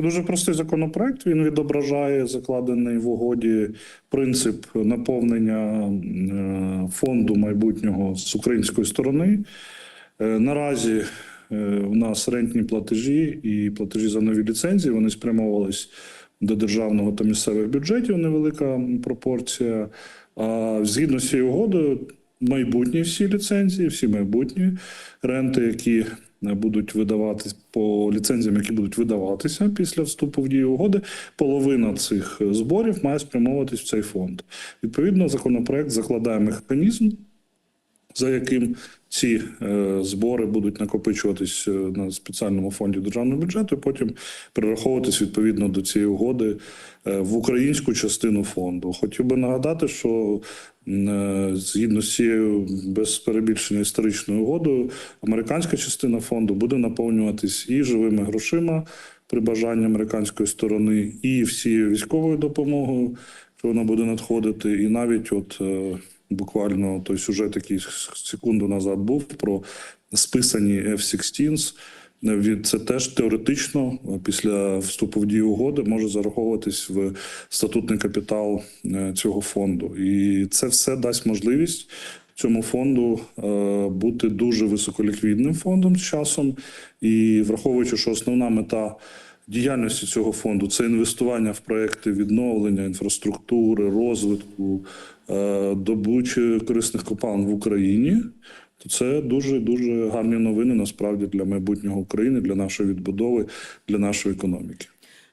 Дуже простий законопроект. Він відображає закладений в угоді принцип наповнення е, фонду майбутнього з української сторони. Е, Наразі е, у нас рентні платежі і платежі за нові ліцензії вони спрямовувались до державного та місцевих бюджетів. Невелика пропорція. А згідно з цією угодою, майбутні всі ліцензії, всі майбутні ренти, які будуть видаватись по ліцензіям, які будуть видаватися після вступу в дію угоди, половина цих зборів має спрямовуватись в цей фонд. Відповідно, законопроект закладає механізм, за яким ці е, збори будуть накопичуватись е, на спеціальному фонді державного бюджету, і потім перераховуватись відповідно до цієї угоди е, в українську частину фонду. Хотів би нагадати, що згідно з цією без перебільшення історичною угодою, американська частина фонду буде наповнюватись і живими грошима при бажанні американської сторони, і всією військовою допомогою, що вона буде надходити, і навіть от. Е, Буквально той сюжет, який секунду назад був про списані F-16. Від це теж теоретично після вступу в дію угоди може зараховуватись в статутний капітал е, цього фонду, і це все дасть можливість цьому фонду е, бути дуже високоліквідним фондом з часом. І враховуючи, що основна мета діяльності цього фонду це інвестування в проекти відновлення інфраструктури, розвитку, е, добучі корисних копалин в Україні. То це дуже дуже гарні новини насправді для майбутнього України, для нашої відбудови, для нашої економіки.